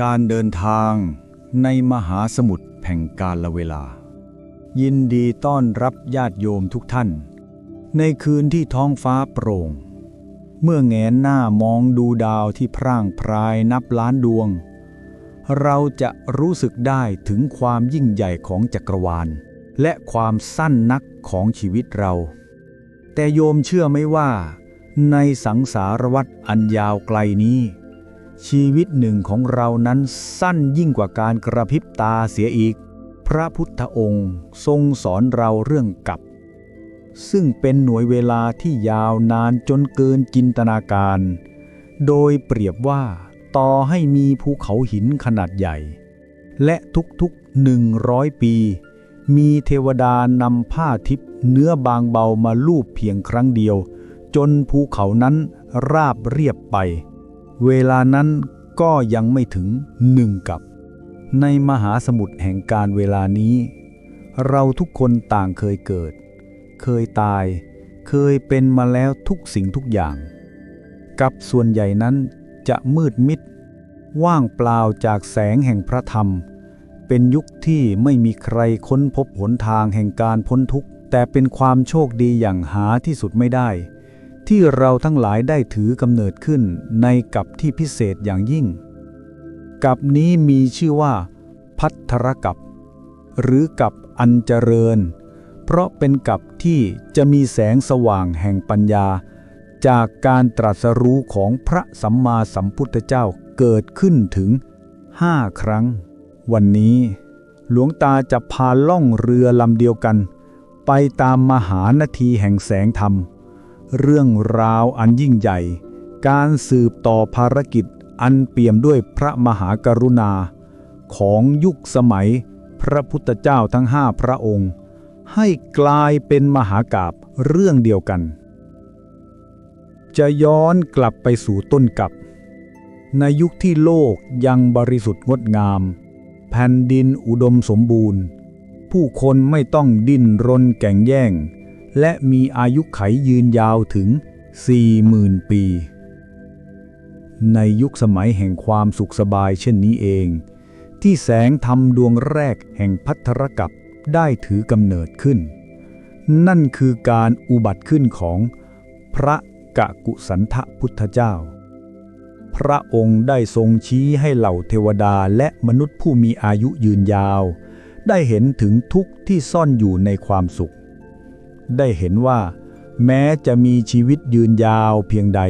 การเดินทางในมหาสมุทรแห่งกาลเวลา ยินดีต้อนรับญาติโยมทุกท่าน ในคืนที่ท้องฟ้าโปร่ง เมื่อแงนหน้ามองดูดาวที่พร่างพรายนับล้านดวง เราจะรู้สึกได้ถึงความยิ่งใหญ่ของจักรวาล และความสั้นนักของชีวิตเรา แต่โยมเชื่อไหมว่า ในสังสารวัฏอันยาวไกลนี้ ชีวิตหนึ่งของเรานั้นสั้นยิ่งกว่าการกระพริบตาเสียอีก พระพุทธองค์ทรงสอนเราเรื่องกับ ซึ่งเป็นหน่วยเวลาที่ยาวนานจนเกินจินตนาการ โดยเปรียบว่าต่อให้มีภูเขาหินขนาดใหญ่ และทุกๆหนึ่งร้อยปี มีเทวดานำผ้าทิพย์เนื้อบางเบามาลูบเพียงครั้งเดียว จนภูเขานั้นราบเรียบไป เวลานั้นก็ยังไม่ถึงหนึ่งกับ ในมหาสมุทรแห่งการเวลานี้ เราทุกคนต่างเคยเกิด เคยตาย เคยเป็นมาแล้วทุกสิ่งทุกอย่าง กับส่วนใหญ่นั้นจะมืดมิด ว่างเปล่าจากแสงแห่งพระธรรม เป็นยุคที่ไม่มีใครค้นพบหนทางแห่งการพ้นทุกข์ แต่เป็นความโชคดีอย่างหาที่สุดไม่ได้ ที่เราทั้งหลายได้ถือกำเนิดขึ้นในกับที่พิเศษอย่างยิ่ง กับนี้มีชื่อว่า พัทธรกับ หรือกับอันเจริญ เพราะเป็นกับที่จะมีแสงสว่างแห่งปัญญา จากการตรัสรู้ของพระสัมมาสัมพุทธเจ้าเกิดขึ้นถึงห้าครั้ง วันนี้ หลวงตาจะพาล่องเรือลำเดียวกัน ไปตามมหานาทีแห่งแสงธรรม เรื่องราวอันยิ่งใหญ่ การสืบต่อภารกิจอันเปี่ยมด้วยพระมหากรุณา ของยุคสมัยพระพุทธเจ้าทั้งห้าพระองค์ ให้กลายเป็นมหากาบเรื่องเดียวกัน จะย้อนกลับไปสู่ต้นกับ ในยุคที่โลกยังบริสุทธิ์งดงาม แผ่นดินอุดมสมบูรณ์ ผู้คนไม่ต้องดิ้นรนแก่งแย่ง และมีอายุไขยืนยาวถึง 40,000 ปี ในยุคสมัยแห่งความสุขสบายเช่นนี้เอง ที่แสงธรรมดวงแรกแห่งพัทธรกับได้ถือกำเนิดขึ้น นั่นคือการอุบัติขึ้นของพระกะกุสันทะพุทธเจ้า พระองค์ได้ทรงชี้ให้เหล่าเทวดาและมนุษย์ผู้มีอายุยืนยาว ได้เห็นถึงทุกข์ที่ซ่อนอยู่ในความสุข ได้เห็นว่า แม้จะมีชีวิตยืนยาวเพียงใด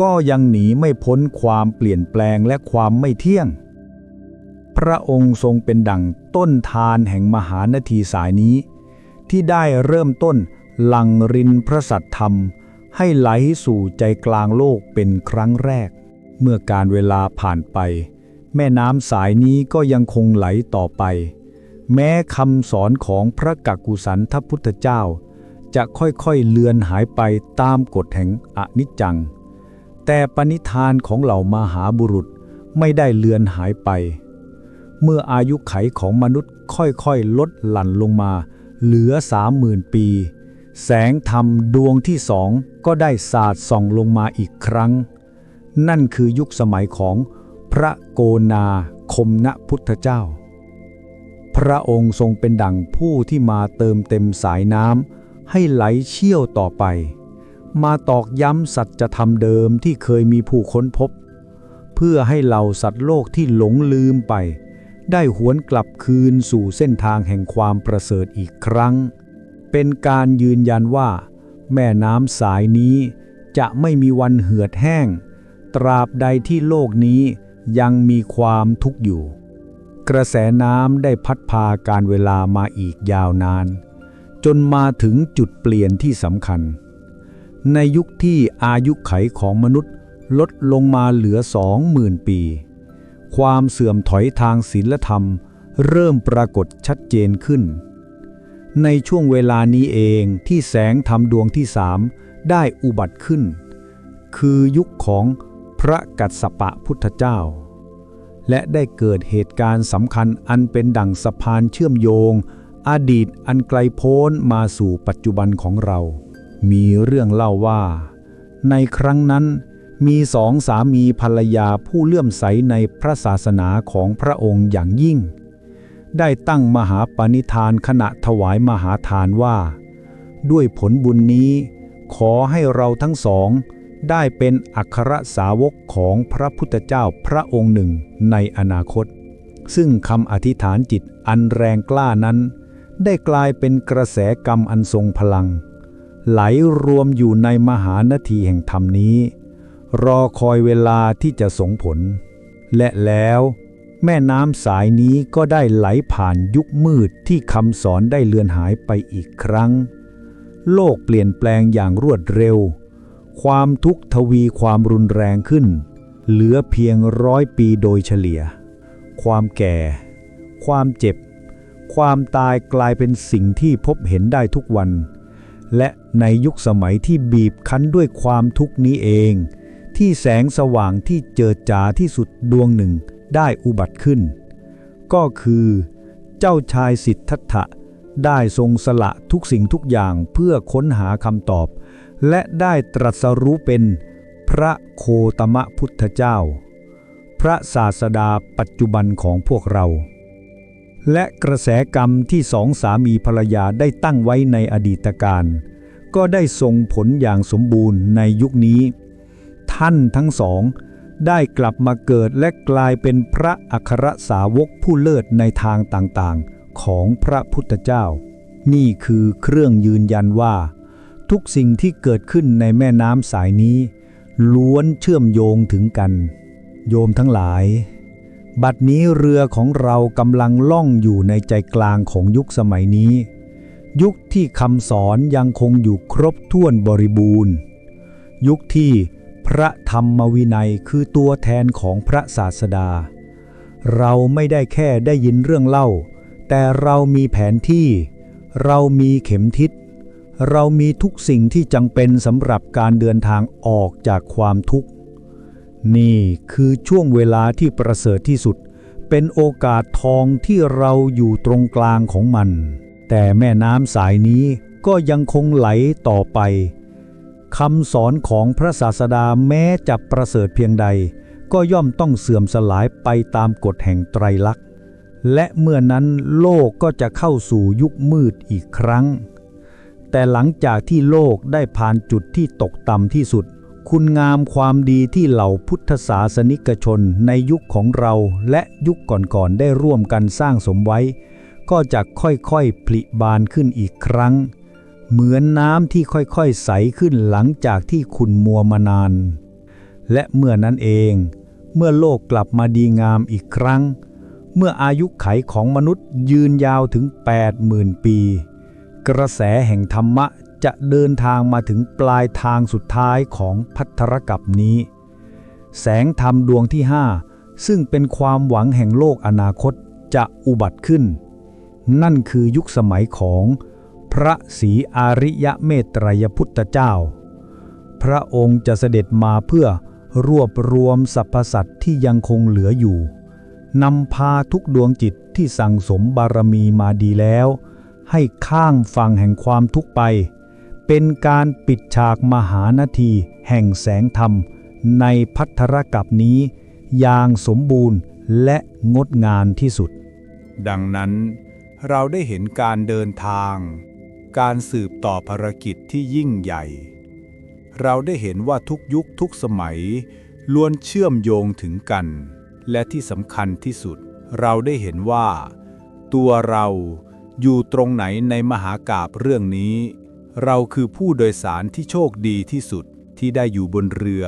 ก็ยังหนีไม่พ้นความเปลี่ยนแปลงและความไม่เที่ยง พระองค์ทรงเป็นดั่งต้นทานแห่งมหานาทีสายนี้ ที่ได้เริ่มต้นหลังรินพระสัตธรรม ให้ไหลสู่ใจกลางโลกเป็นครั้งแรก เมื่อการเวลาผ่านไป แม่น้ำสายนี้ก็ยังคงไหลต่อไป แม้คำสอนของพระกักกุสันทพุทธเจ้า จะค่อยๆเลือนหายไปตามกฎแห่งอนิจจัง แต่ปณิธานของเหล่ามหาบุรุษไม่ได้เลือนหายไป เมื่ออายุไขของมนุษย์ค่อยๆลดหลั่นลงมา เหลือสามหมื่นปี แสงธรรมดวงที่สองก็ได้สาดส่องลงมาอีกครั้ง นั่นคือยุคสมัยของพระโกนาคมณพุทธเจ้า พระองค์ทรงเป็นดั่งผู้ที่มาเติมเต็มสายน้ำ ให้ไหลเชี่ยวต่อไป มาตอกย้ำสัจธรรมเดิมที่เคยมีผู้ค้นพบ เพื่อให้เหล่าสัตว์โลกที่หลงลืมไป ได้หวนกลับคืนสู่เส้นทางแห่งความประเสริฐอีกครั้ง เป็นการยืนยันว่า แม่น้ำสายนี้จะไม่มีวันเหือดแห้ง ตราบใดที่โลกนี้ยังมีความทุกข์อยู่ กระแสน้ำได้พัดพาการเวลามาอีกยาวนาน จนมาถึงจุดเปลี่ยนที่สำคัญ ในยุคที่อายุไขของมนุษย์ลดลงมาเหลือสองหมื่นปี ความเสื่อมถอยทางศีลธรรม เริ่มปรากฏชัดเจนขึ้น ในช่วงเวลานี้เองที่แสงธรรมดวงที่สามได้อุบัติขึ้น คือยุคของพระกัสสปะพุทธเจ้า และได้เกิดเหตุการณ์สำคัญอันเป็นดั่งสะพานเชื่อมโยง อดีตอันไกลโพ้นมาสู่ปัจจุบันของเรา มีเรื่องเล่าว่า ในครั้งนั้นมีสองสามีภรรยาผู้เลื่อมใสในพระศาสนาของพระองค์อย่างยิ่ง ได้ตั้งมหาปณิธานขณะถวายมหาทานว่า ด้วยผลบุญนี้ ขอให้เราทั้งสอง ได้เป็นอัครสาวกของพระพุทธเจ้าพระองค์หนึ่งในอนาคต ซึ่งคำอธิษฐานจิตอันแรงกล้านั้น ได้กลายเป็นกระแสกรรมอันทรงพลัง ไหลรวมอยู่ในมหานาทีแห่งธรรมนี้ รอคอยเวลาที่จะส่งผล และแล้วแม่น้ำสายนี้ก็ได้ไหลผ่านยุคมืดที่คำสอนได้เลือนหายไปอีกครั้ง โลกเปลี่ยนแปลงอย่างรวดเร็ว ความทุกข์ทวีความรุนแรงขึ้น เหลือเพียงร้อยปีโดยเฉลี่ย ความแก่ ความเจ็บ ความตายกลายเป็นสิ่งที่พบเห็นได้ทุกวัน และในยุคสมัยที่บีบคั้นด้วยความทุกข์นี้เอง ที่แสงสว่างที่เจิดจ้าที่สุดดวงหนึ่งได้อุบัติขึ้น ก็คือ เจ้าชายสิทธัตถะได้ทรงสละทุกสิ่งทุกอย่างเพื่อค้นหาคำตอบ และได้ตรัสรู้เป็นพระโคตมะพุทธเจ้า พระศาสดาปัจจุบันของพวกเรา และกระแสกรรมที่สองสามีภรรยาได้ตั้งไว้ในอดีตการ ก็ได้ส่งผลอย่างสมบูรณ์ในยุคนี้ ท่านทั้งสอง ได้กลับมาเกิดและกลายเป็นพระอัครสาวกผู้เลิศในทางต่างๆ ของพระพุทธเจ้า นี่คือเครื่องยืนยันว่า ทุกสิ่งที่เกิดขึ้นในแม่น้ำสายนี้ ล้วนเชื่อมโยงถึงกัน โยมทั้งหลาย บัดนี้เรือของเรากำลังล่องอยู่ในใจกลางของยุคสมัยนี้ ยุคที่คำสอนยังคงอยู่ครบถ้วนบริบูรณ์ ยุคที่พระธรรมวินัยคือตัวแทนของพระศาสดา เราไม่ได้แค่ได้ยินเรื่องเล่า แต่เรามีแผนที่ เรามีเข็มทิศ เรามีทุกสิ่งที่จำเป็นสำหรับการเดินทางออกจากความทุกข์ นี่คือช่วงเวลาที่ประเสริฐที่สุด เป็นโอกาสทองที่เราอยู่ตรงกลางของมัน แต่แม่น้ำสายนี้ก็ยังคงไหลต่อไปคำสอนของพระศาสดาแม้จะประเสริฐเพียงใด ก็ย่อมต้องเสื่อมสลายไปตามกฎแห่งไตรลักษณ์ และเมื่อนั้นโลกก็จะเข้าสู่ยุคมืดอีกครั้ง แต่หลังจากที่โลกได้ผ่านจุดที่ตกต่ำที่สุด คุณงามความดีที่เหล่าพุทธศาสนิกชนในยุคของเราและยุคก่อนๆได้ร่วมกันสร้างสมไว้ ก็จะค่อยๆผลิบานขึ้นอีกครั้ง เหมือนน้ำที่ค่อยๆใสขึ้นหลังจากที่ขุ่นมัวมานาน และเมื่อนั้นเอง เมื่อโลกกลับมาดีงามอีกครั้ง เมื่ออายุไขของมนุษย์ยืนยาวถึง 80,000 ปี กระแสแห่งธรรมะ จะเดินทางมาถึงปลายทางสุดท้ายของพัทธรกับนี้ แสงธรรมดวงที่ห้าซึ่งเป็นความหวังแห่งโลกอนาคตจะอุบัติขึ้น นั่นคือยุคสมัยของพระศรีอาริยะเมตไตรยพุทธเจ้า พระองค์จะเสด็จมาเพื่อรวบรวมสรรพสัตว์ที่ยังคงเหลืออยู่นำพาทุกดวงจิตที่สั่งสมบารมีมาดีแล้ว ให้ข้างฝั่งแห่งความทุกข์ไป เป็นการปิดฉากมหานาทีแห่งแสงธรรม ในพัทธรกับนี้ อย่างสมบูรณ์และงดงามที่สุด ดังนั้นเราได้เห็นการเดินทาง การสืบต่อภารกิจที่ยิ่งใหญ่ เราได้เห็นว่าทุกยุคทุกสมัย ล้วนเชื่อมโยงถึงกัน และที่สำคัญที่สุด เราได้เห็นว่า ตัวเราอยู่ตรงไหนในมหากาบเรื่องนี้ เราคือผู้โดยสารที่โชคดีที่สุดที่ได้อยู่บนเรือ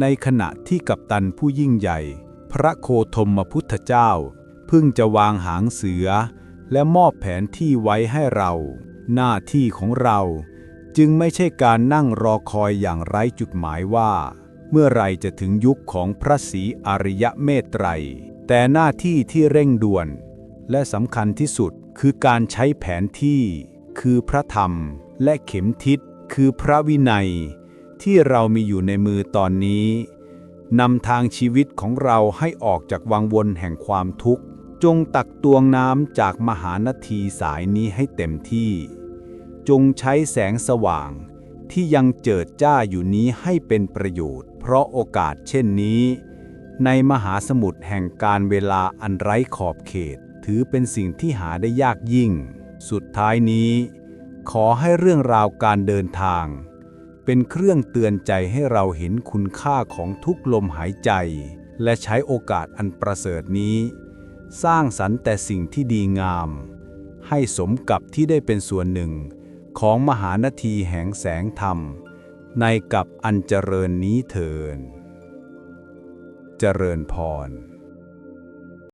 ในขณะที่กัปตันผู้ยิ่งใหญ่ พระโคธมพุทธเจ้า เพิ่งจะวางหางเสือ และมอบแผนที่ไว้ให้เรา หน้าที่ของเราจึงไม่ใช่การนั่งรอคอยอย่างไร้จุดหมายว่า เมื่อไรจะถึงยุคของพระศรีอริยเมตไตร แต่หน้าที่ที่เร่งด่วน และสำคัญที่สุดคือการใช้แผนที่ คือพระธรรม และเข็มทิศคือพระวินัย ที่เรามีอยู่ในมือตอนนี้นำทางชีวิตของเราให้ออกจากวังวนแห่งความทุกข์ จงตักตวงน้ำจากมหานาทีสายนี้ให้เต็มที่ จงใช้แสงสว่างที่ยังเจิดจ้าอยู่นี้ให้เป็นประโยชน์เพเพราะโอกาสเช่นนี้ ในมหาสมุทรแห่งการเวลาอันไร้ขอบเขต ถือเป็นสิ่งที่หาได้ยากยิ่ง สุดท้ายนี้ ขอให้เรื่องราวการเดินทาง เป็นเครื่องเตือนใจให้เราเห็นคุณค่าของทุกลมหายใจ และใช้โอกาสอันประเสริฐนี้ สร้างสรรค์แต่สิ่งที่ดีงาม ให้สมกับที่ได้เป็นส่วนหนึ่ง ของมหานาทีแห่งแสงธรรม ในกับอันเจริญนี้เถิน เจริญพร